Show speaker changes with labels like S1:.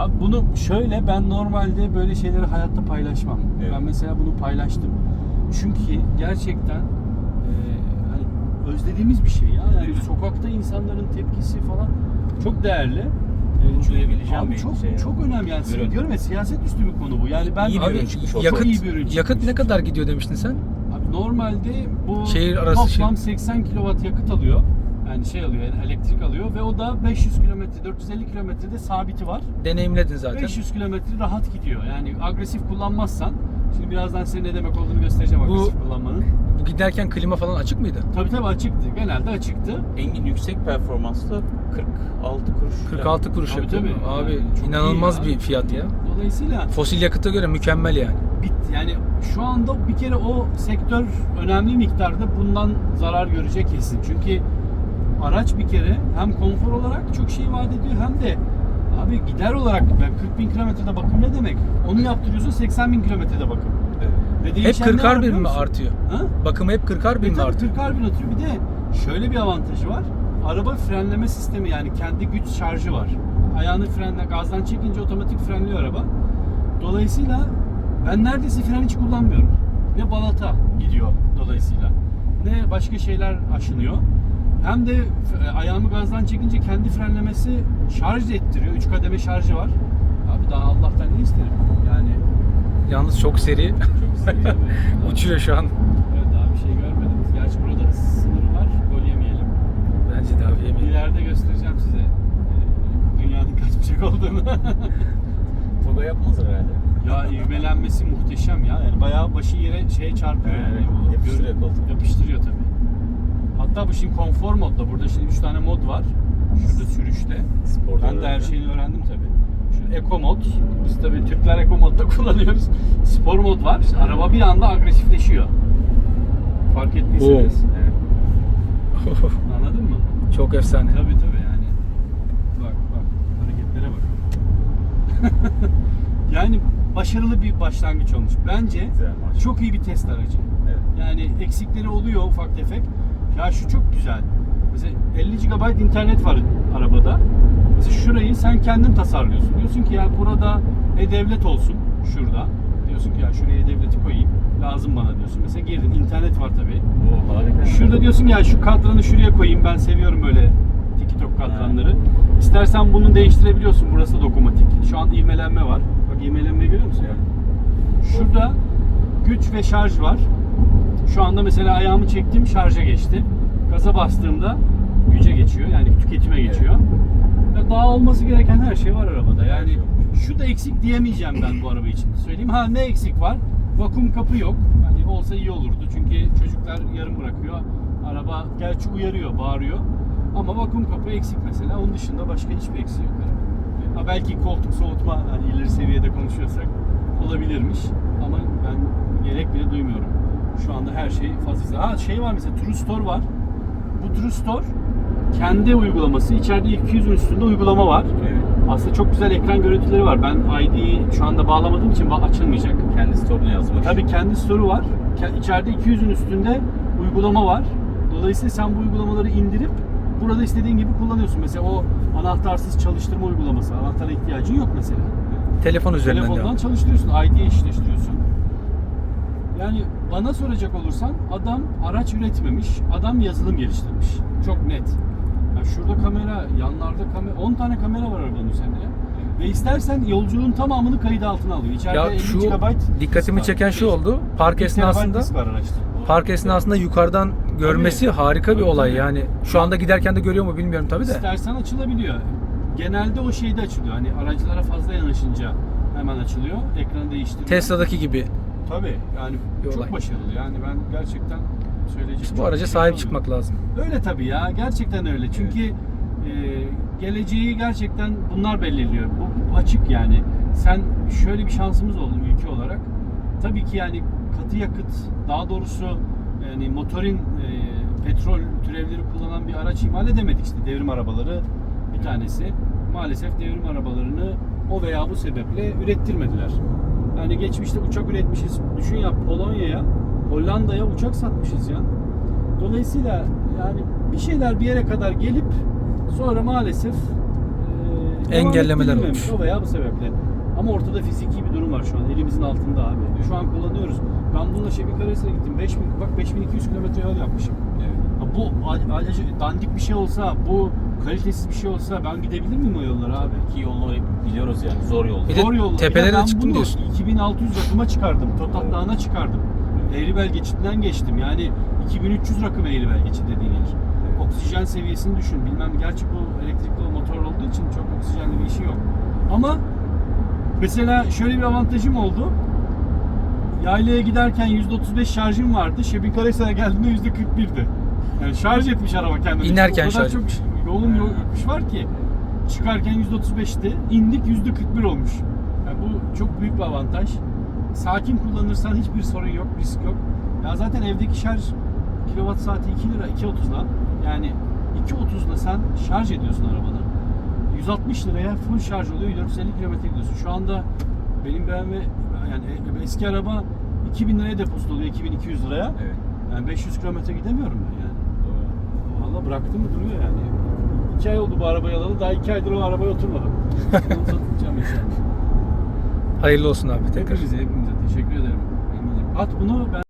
S1: Abi bunu şöyle ben normalde böyle şeyleri hayatta paylaşmam.
S2: Evet.
S1: Ben mesela bunu paylaştım. Çünkü gerçekten e, hani özlediğimiz bir şey ya. Yani
S2: mi?
S1: sokakta insanların tepkisi falan çok değerli. E,
S2: Bunu duyabileceğim
S1: abi
S2: bir
S1: çok
S2: şey
S1: çok önemli yani.
S2: Ürün.
S1: Diyorum ya siyaset üstü bir konu bu. Yani ben
S2: İyi bir ürün çıkmış
S1: çok
S3: Yakıt,
S1: iyi bir ürün
S3: yakıt ne kadar gidiyor demiştin sen?
S1: Abi normalde bu
S3: Şehir arası
S1: toplam
S3: şey-
S1: 80 kW yakıt alıyor. Yani şey alıyor, yani elektrik alıyor ve o da 500 kilometre, 450 kilometrede sabiti var.
S3: Deneyimledin zaten.
S1: 500 kilometre rahat gidiyor. Yani agresif kullanmazsan, şimdi birazdan senin ne demek olduğunu göstereceğim
S3: Bu-
S1: agresif kullanmanın.
S3: Bu giderken klima falan açık mıydı?
S1: Tabii tabii açıktı. Genelde açıktı.
S2: Engin yüksek performanslı 46 kuruş.
S3: 46 kuruş
S1: Tabii,
S3: yapıyor.
S1: tabii.
S3: Abi
S1: Yani
S3: inanılmaz
S1: ya.
S3: bir fiyat ya.
S1: Dolayısıyla
S3: Fosil yakıta göre mükemmel yani.
S1: bit yani şu anda bir kere o sektör önemli miktarda bundan zarar görecek kesin. Çünkü araç bir kere hem konfor olarak çok şey vaat ediyor hem de abi gider olarak ben 40 bin kilometrede bakım ne demek? Onu yaptırıyorsun 80 bin kilometrede bakım.
S2: Evet.
S1: Ve
S3: Hep
S1: değişen ne var
S3: 40'ar bin
S1: biliyor
S3: mi artıyor?
S1: Ha?
S3: Bakımı hep 40'ar bin
S1: E
S3: mi artıyor?
S1: 40 bin atıyor. Bir de şöyle bir avantajı var. Araba frenleme sistemi yani kendi güç şarjı var. Ayağını frenle gazdan çekince otomatik frenliyor araba. Dolayısıyla ben neredeyse fren hiç kullanmıyorum. Ne balata gidiyor dolayısıyla. Ne başka şeyler aşınıyor. Hem de f- ayağımı gazdan çekince kendi frenlemesi şarj ettiriyor. 3 kademe şarjı var. Abi daha Allah'tan ne isterim? Yani
S3: Yalnız çok seri.
S1: çok seviyorum.
S3: Uçuyor şu an.
S1: Evet daha bir şey görmediniz. Gerçi burada sınır var. Gol yemeyelim.
S3: Bence daha iyi yemeyelim.
S1: İleride göstereceğim size e, dünyanın kaç bucak olduğunu.
S2: Toga yapmaz herhalde.
S1: ya ivmelenmesi muhteşem ya. Yani bayağı başı yere şeye çarpıyor
S2: Evet,
S1: yani.
S2: Yapıştırıyor.
S1: Yapıştırıyor tabii. Hatta bu şimdi konfor modda. Burada şimdi 3 tane mod var. Şurada sürüşte.
S2: Sporda
S1: Ben de her şeyini öğrendim tabii. Şu Eco mod. Biz tabii Türkler Eco modda kullanıyoruz. Spor mod var. Araba bir anda agresifleşiyor. Fark ettiyseniz.
S2: Evet.
S1: Anladın mı?
S3: çok efsane.
S1: Tabii tabii yani. Bak bak hareketlere bak. yani başarılı bir başlangıç olmuş. Bence çok iyi bir test aracı.
S2: Evet.
S1: Yani eksikleri oluyor ufak tefek. Ya şu çok güzel. Mesela 50 GB internet var arabada. Mesela şurayı sen kendin tasarlıyorsun. Diyorsun ki ya burada e-devlet olsun şurada. Diyorsun ki ya şuraya e-devleti koyayım. Lazım bana diyorsun. Mesela girdin internet var tabii.
S2: O harika.
S1: Şurada diyorsun ya şu kadranı şuraya koyayım. Ben seviyorum böyle TikTok kadranları. İstersen bunu değiştirebiliyorsun. Burası da dokunmatik. Şu an ivmelenme var. Bak ivmelenmeyi görüyor musun? Şurada güç ve şarj var. Şu anda mesela ayağımı çektim şarja geçti. Gaza bastığımda güce geçiyor. Yani tüketime geçiyor. Ve daha olması gereken her şey var arabada. Yani şu da eksik diyemeyeceğim ben bu araba için. Söyleyeyim. Ha ne eksik var? Vakum kapı yok. Hani olsa iyi olurdu. Çünkü çocuklar yarım bırakıyor. Araba gerçi uyarıyor, bağırıyor. Ama vakum kapı eksik mesela. Onun dışında başka hiçbir eksiği yok arabada. Ha belki koltuk soğutma hani ileri seviyede konuşuyorsak olabilirmiş. Ama ben gerek bile duymuyorum. Şu anda her şey fazlasıyla. Ha şey var mesela True Store var. Bu True Store kendi uygulaması. içeride 200'ün üstünde uygulama var.
S2: Evet.
S1: Aslında çok güzel ekran görüntüleri var. Ben ID'yi şu anda bağlamadığım için açılmayacak.
S2: Kendi store'una yazmış.
S1: Tabii kendi store'u var. İçeride 200'ün üstünde uygulama var. Dolayısıyla sen bu uygulamaları indirip burada istediğin gibi kullanıyorsun. Mesela o anahtarsız çalıştırma uygulaması. Anahtara ihtiyacın yok mesela.
S3: Telefon üzerinden
S1: Telefondan çalıştırıyorsun. ID'ye eşleştiriyorsun. Yani bana soracak olursan adam araç üretmemiş, adam yazılım geliştirmiş. Çok net. Ya şurada kamera, yanlarda kamera, 10 tane kamera var arabanın üzerinde. Ve istersen yolculuğun tamamını kayıt altına alıyor. İçeride
S3: Ya
S1: 50
S3: şu
S1: GB
S3: dikkatimi çeken şu oldu. Park
S1: 1
S3: esnasında park esnasında yukarıdan görmesi
S1: Tabii.
S3: harika bir olay
S1: tabii.
S3: yani. Şu anda giderken de görüyor mu bilmiyorum tabii de.
S1: İstersen açılabiliyor. Genelde o şeyde açılıyor. Hani aracılara fazla yanaşınca hemen açılıyor. Ekranı değiştiriyor.
S3: Tesla'daki gibi.
S1: Tabii yani
S3: Bir
S1: çok
S3: olay.
S1: başarılı. Yani ben gerçekten söyleyecek
S3: bu araca
S1: şey
S3: sahip
S1: bulamıyorum.
S3: çıkmak lazım.
S1: Öyle tabii ya. Gerçekten öyle. Çünkü e, geleceği gerçekten bunlar belirliyor. Bu açık yani. Sen şöyle bir şansımız oldu ülke olarak. Tabii ki yani katı yakıt, daha doğrusu yani motorin e, petrol türevleri kullanan bir araç imal edemedik işte devrim arabaları bir tanesi. Maalesef devrim arabalarını o veya bu sebeple ürettirmediler. Yani geçmişte uçak üretmişiz. Düşün ya Polonya'ya, Hollanda'ya uçak satmışız ya. Dolayısıyla yani bir şeyler bir yere kadar gelip sonra maalesef e,
S3: Engellemeler olmuş.
S1: O veya bu sebeple. Ama ortada fiziki bir durum var şu an. Elimizin altında abi. Şu an kullanıyoruz. Ben bununla Şebin Karahisar'a gittim. 5000, bak 5200 kilometre yol yapmışım.
S2: Evet.
S1: Bu a- ailece dandik bir şey olsa, bu kalitesiz bir şey olsa ben gidebilir miyim o yollara abi?
S2: Ki yolları biliyoruz yani zor yol.
S3: Bir de
S1: Zor yollar.
S3: tepelere de çıktım diyorsun.
S1: 2600 rakıma çıkardım. Totat
S2: Evet.
S1: Dağı'na çıkardım. Eğribel geçitinden geçtim. Yani 2300 rakım Eğribel geçit dediğin yer. Oksijen seviyesini düşün. Bilmem gerçi bu elektrikli motor olduğu için çok oksijenli bir işi yok. Ama mesela şöyle bir avantajım oldu. Yaylaya giderken %35 şarjım vardı. Şebin Karahisar'a geldiğimde %41'di. Yani şarj etmiş araba kendini.
S3: İnerken
S1: o kadar
S3: şarj
S1: çok
S3: etmiş.
S1: yoğun yokuş var ki. Çıkarken %35'ti. indik %41 olmuş. Yani bu çok büyük bir avantaj. Sakin kullanırsan hiçbir sorun yok, risk yok. Ya zaten evdeki şarj kilowatt saati 2 lira 2.30'la. Yani 2.30'la sen şarj ediyorsun arabanı. 160 liraya full şarj oluyor. 450 kilometre gidiyorsun. Şu anda benim BMW yani eski araba 2000 liraya depozito oluyor 2200 liraya.
S2: Evet.
S1: Yani 500 kilometre gidemiyorum ben bıraktım mı duruyor yani. 2 ay oldu bu arabayı alalı. Daha 2 aydır o arabaya oturmadım. Onu satacağım inşallah.
S3: Hayırlı olsun abi tekrar.
S1: Hepimize hepimize teşekkür ederim. At bunu ben